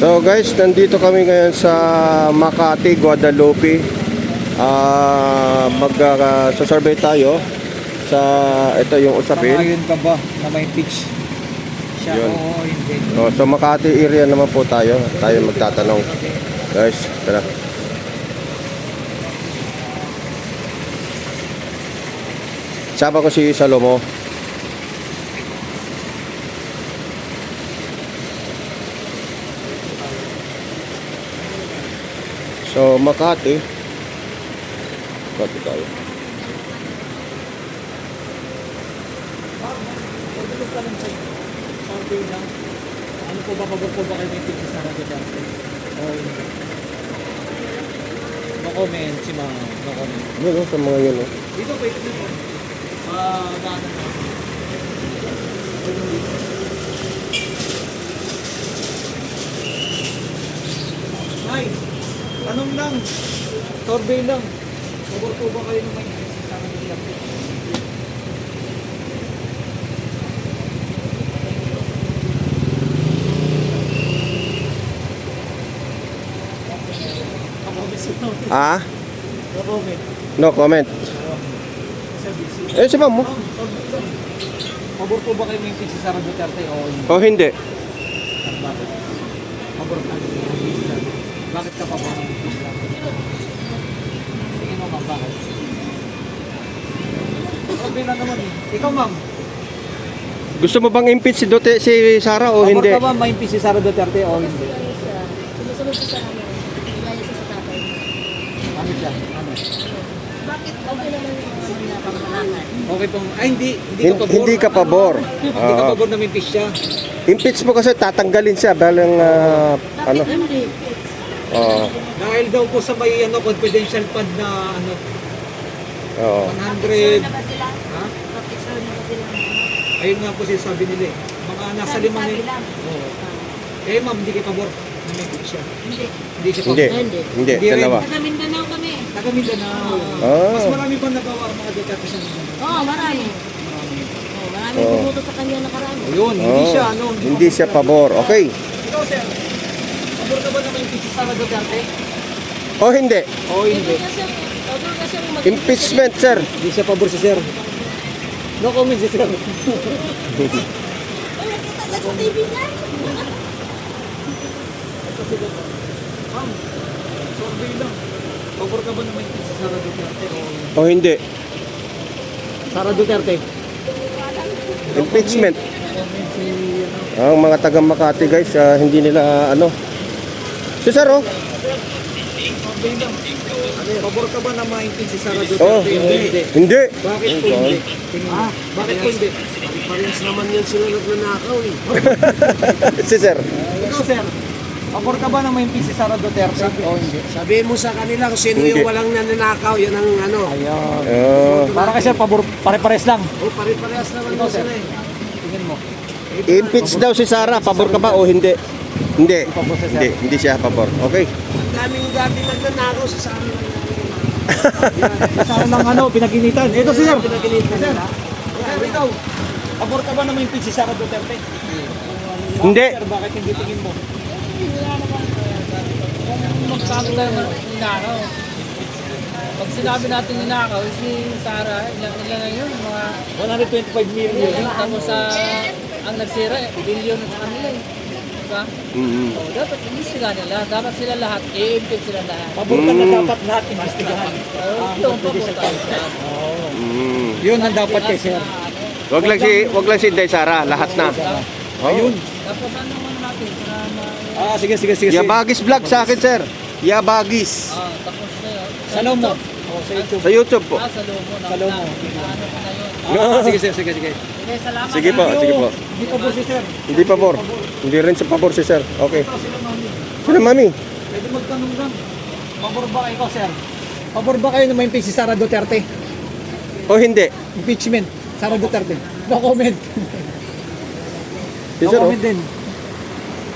So guys, nandito kami ngayon sa Makati, Guadalupe. Ah, mag-survey tayo sa ito yung usapin. Sangayon ka ba na may pitch? Siya Yun. oo, hindi. So, sa Makati area naman po tayo. Tayo magtatanong. Guys, tara. Saba ko si Salomo. So, Makati. Makati tayo. Ano po ba, pabor po ba kayo may pitch sa Sara Duterte? Oo, hindi. No comment si ma'am. No comment. Yun, oh, sa mga yun. oh. Dito po, ito dito. Ah, daanan na. Tanong lang. Survey lang. Po ba kayo ng may sa ma'am. Ah? No comment. No comment. Eh, ma'am mo? Pabor po ba kayo may si Sara Duterte o hindi? O hindi. Pabor ka. Bakit ka pabor ng? Tingin mo ma'am, bakit? Sabi na naman eh. Ikaw ma'am, Gusto mo bang impeach si Dote si Sara o pabor hindi? ka ba may impeach si Sara Duterte o hindi? Sumusunod siya sa amin. Gaya siya sa tatay. Ano siya? Ano? Bakit okay naman yung mga pangalaman? Okay pong, ay hindi, hindi ka Hin- pabor. Hindi ka pabor. Hindi ka Oo. pabor na may impeach siya. Impeach mo kasi tatanggalin siya balang ah, ano? hindi? Oo. Dahil daw po sa may ano, confidential fund na ano, Oo. 100, na ba sila? ha? Sure na ba sila? Ayun nga po sinasabi nila eh. Mga nasa lima Sabi nila. lang. Oo. Eh ma'am, hindi kayo pabor na may. Hindi. Hindi siya Hindi. pabor. Hindi. Hindi, Hindi rin. dalawa. Taga Mindanao kami. Taga Mindanao. Ah. Mas marami pa nagawa ang mga Duterte sa Mindanao. Oo, oh, marami. Marami. Oh, marami Oo. bumuto sa kanya nakaraan. Ayun, hindi Oo. siya ano. Hindi siya pabor. Okay. Ikaw sir, pabor ka ba na may impeach si Sara Duterte? O hindi. Oo, hindi. Kasi yung mag- Impeachment, sir. Hindi siya pabor si sir. No comment si sir. Oh, nakita na sa TV niya. Ma'am, survey lang. Pabor ka ba na may impeach si Sara Duterte? Oo. O hindi. Sara Duterte. Impeachment. Ang mga taga Makati guys, ah, hindi nila ano. Si sir, oh. Pabor ka ba na ma-impeach si Sara Duterte? Oh, hindi. hindi. Bakit po hindi? Mo. Bakit po hindi? Parehas naman yan sila nagnanakaw eh. si sir. Ikaw, sir. Pabor ka ba na impeach si Sara Duterte? O hindi? Sabihin mo sa kanila kung sino Hindi. yung walang nananakaw, yan ang ano. Ayan. Oh. Para kasi pabor, pare-pares lang. O pare-parehas naman sir. sila eh. Tingin mo. impeach daw si Sara. Pabor ka ba o hindi? Hindi. Sir. Hindi, hindi siya pabor. Okay. Ang daming dati nagnanakaw sa sa amin. Si Sara lang ano, pinaginitan. Ito si sir. Pinaginitan nila. sir, ikaw. Pabor ka ba na may impeach si Sara Duterte? Hindi. Sir, bakit hindi tingin mo? magsabi tayo ng ninakaw. Pag sinabi natin ninakaw, si Sarah, ilan, ilan na yun? Mga, 125 million. tapos sa, ang nagsira, eh, billion sa kanila eh. Diba? Mm-hmm. O, dapat imbestigahan nila. Dapat sila lahat, i-impeach sila lahat. Pabor ka na Mm. dapat lahat investigahan. O, yung papunta. Mm. Yun ang dapat kay sir. Wag lang si wag lang si Inday Sara, lahat na. Ayun. Tapos ano man natin, para ma... Ah, sige, sige, sige. sige. Yabagis vlog sa akin, sir. Yabagis. Ah, tapos yun. Sa mo. Oh, sa YouTube. Sa YouTube po. Ah, sa Lomo. Sa Lomo. Ano na yun. Ah, sige, sige, sige, sige. Okay, salamat. Sige po, sige po. Hindi pa po si sir. Hindi pabor. Hindi rin sa pabor si sir. Okay. Ikaw sila mami. Sino mami? Pwede magtanong lang. Pabor ba kayo, sir? Pabor ba kayo na may impeach si Sara Duterte? O hindi? Impeachment. Sara Duterte. No comment. Si no sir, oh. comment din.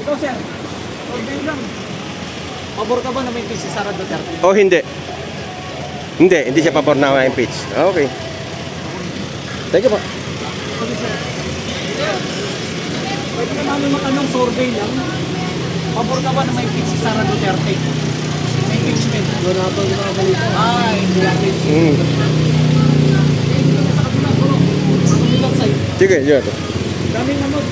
Ikaw, sir. Survey lang. Pabor ka ba na may impeach si Sara Duterte? O hindi? Hindi, hindi siya pabor na impeach. Okay. Thank you po. Sige, sir. Pwede ka namin matanong survey lang. Pabor ka ba na may impeach si Sara Duterte? May impeachment. Wala pa yung mga balita. Ay, hindi natin. Kabilang side. Sige, yun. Daming naman.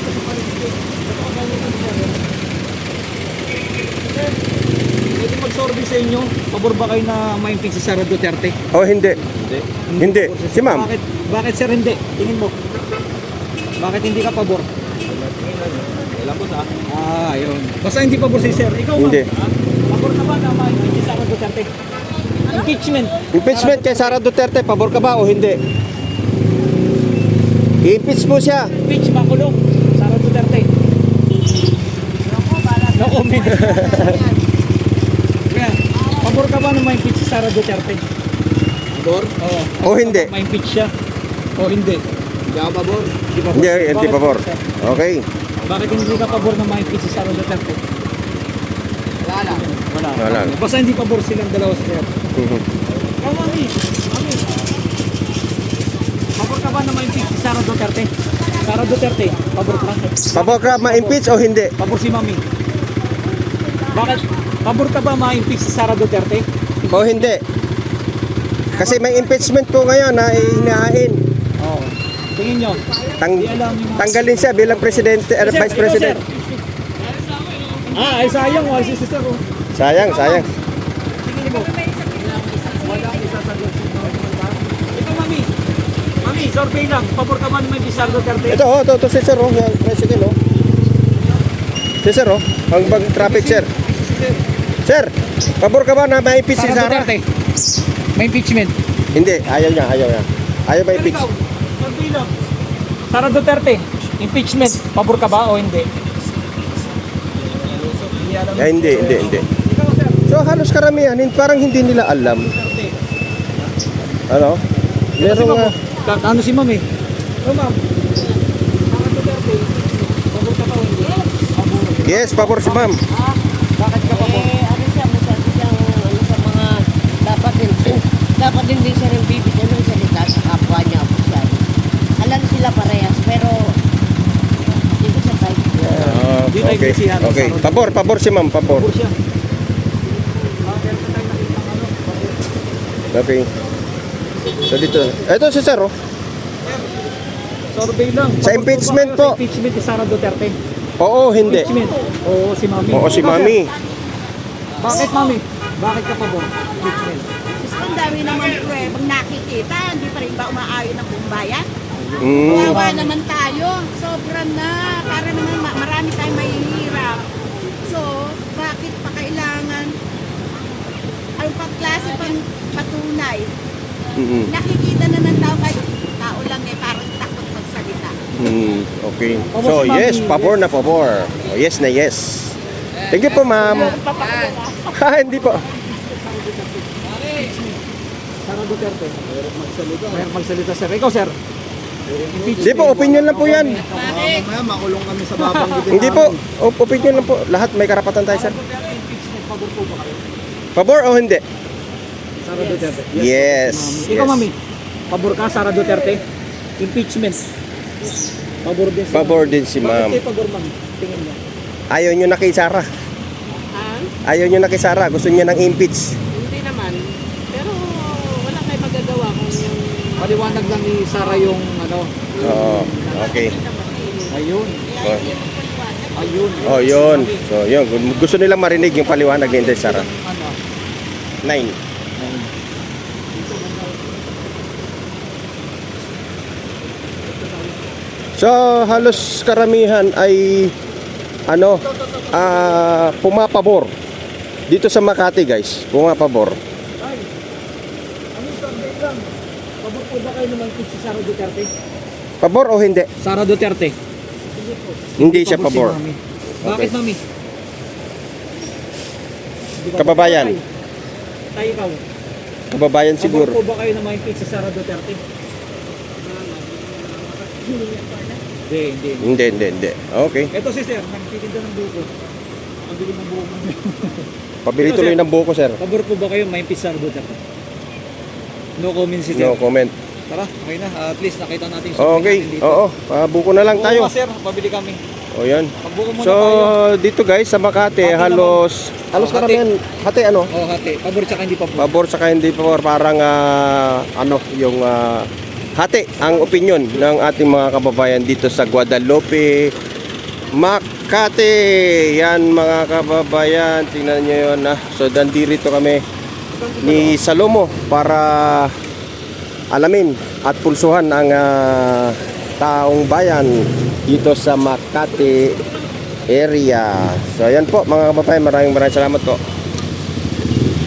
Pwede mag-survey sa inyo. Pabor ba kayo na may impeach si Sara Duterte? Oh, hindi. Hindi. Si ma'am. Bakit, bakit sir hindi? Tingin mo. Bakit hindi ka pabor? Alam mo sa? Ah, yun. Basta hindi pabor si sir. Ikaw Hindi. ma'am. Pabor ka ba na may impeach si Sara Duterte? Impeachment. Impeachment kay Sara Duterte, pabor ka ba o hindi? I-impeach mo siya. Impeach, makulong. Sara Duterte. No comment. Kaya, pabor ka ba na may impeach si Sara Duterte? Pabor? Oo. O hindi? May impeach siya? O hindi? Hindi ako pabor. Hindi pabor. Hindi, hindi Bakit, pabor. Okay. Bakit hindi ka pabor na may impeach si Sara Duterte? Wala lang. Wala. Wala. Basta hindi pabor silang dalawa sir. Mhm. Ikaw, mami. Mami. Pabor ka ba na may impeach si Sara Duterte? Sara Duterte, pabor ka? Pabor ka ma-impeach o hindi? Pabor si mami. Bakit? Pabor ka ba ma-impeach si Sara Duterte? O hindi? Kasi may impeachment po ngayon na hinahain. Tingin nyo. Tang yung tanggalin siya bilang presidente, er, Sir, vice president. Ah, ay sayang. Wala si sister ko. Sayang, sayang. Tingin mo. Ikaw, mami. Mami, survey lang. Pabor ka man may Sara Duterte? Ito, oh, ito, ito si sir, oh. Yan, tricycle, oh. Si sir, oh. Ang bag traffic, sir. Sir, pabor ka ba na ma-impeach si Sara. May impeachment. Hindi, ayaw niya, ayaw niya. Ayaw Pero ma-impeach. Sara Duterte, impeachment. Pabor ka ba o hindi? Eh, hindi, hindi, hindi. So halos karamihan, parang hindi nila alam. Duterte. Ano? Merong uh, ma'am, ano si ma'am eh? Oh ma'am. Sara Duterte, pabor ka ba o hindi? Yes, pabor si ma'am. Bakit ka pabor? Eh, ano siya, masyado siyang, ano sa mga, dapat din, dapat din din siya ng bibigyan ng salita sa kapwa niya Alam sila parehas, pero, hindi ko siya type. Ah, Di tayo okay. Okay. Pabor, pabor si ma'am, pabor. Pabor siya. Okay. So dito. Ito si sir, oh. Survey lang. Sa impeachment po. Sa impeachment ni Sara Duterte. Oo, hindi. Impeachment. Oo, si Mami. Oo, si Ikaw, mami. Bakit Mami? Bakit ka pabor? Impeachment. Diyos ko, ang dami naman pruebang nakikita. Hindi pa rin ba umaayon ng buong bayan? Mm. Kawawa naman tayo. Sobra na. Para naman ma- marami tayong mahihirap. So, bakit pa kailangan ang pagklase pang patunay? Mm-mm. Nakikita na ng tao kahit tao lang eh, parang takot magsalita. Mm, okay. So, yes, pabor na pabor. Oh, yes na yes. Thank you po, ma'am. Ha, hindi po. Sara Duterte. Mayroong magsalita. Mayroong magsalita, sir. Ikaw, sir. Hindi po, opinion lang po yan. Mamaya makulong kami sa babang Hindi po, op- opinion lang po. Lahat may karapatan tayo, sir. Impeachment, pabor po ba kayo? Pabor o hindi? Sara Duterte. Yes. Ikaw, yes. Mami. Pabor ka, Sara Duterte? Impeachment. Pabor din si Pabor din si Bakit ma'am. kayo pabor, ma'am? Tingin mo. Ayaw nyo na kay Sara. Ah, Ayaw nyo na kay Sara. Gusto nyo ng impeach. hindi naman. Pero wala tayong magagawa kung yung Paliwanag lang ni Sara yung ano. Oo. Okay. Ayun. Oh. Ayun. Oh, yun. So, yun. Gusto nilang marinig yung paliwanag ni Inday Sara. Ano? Nine. So, halos karamihan ay ano, ah pumapabor. Dito sa Makati, guys. Pumapabor. Ay. Ano survey lang? Pabor po ba kayo naman si Sara Duterte? Pabor o hindi? Sara Duterte. Hindi siya pabor. si Mami. Bakit, Okay. Mami? Hindi ka Kababayan. pabor. Tayo ikaw. Kababayan Pabor siguro. po ba kayo na ma-impeach si Sara Duterte? Hindi, hindi. Hindi, hindi, hindi. Okay. Ito si Sir, nagtitinda ng buko. Ang bili ng buko. Pabili tuloy ng buko, sir. Pabor po ba kayo ma-impeach si Sara Duterte? No comment si Sir. No comment. Tara, okay na. At least nakita natin yung Okay. natin dito. Oo. Pabuko na lang Oo tayo. nga, sir, pabili kami. O yan. Pagbuko muna So, tayo. dito guys sa Makati, Hati halos halos Oh, hati. karamihan hati ano? Oh, hati. Pabor tsaka hindi pabor. Pabor sa hindi pa parang ah, ano yung ah, hati ang opinion ng ating mga kababayan dito sa Guadalupe, Makati. Yan mga kababayan, tingnan niyo yun ah. So dandirito kami ni Salomo para alamin at pulsuhan ang ah, taong bayan dito sa Makati area. So ayan po mga kababayan, maraming maraming salamat po.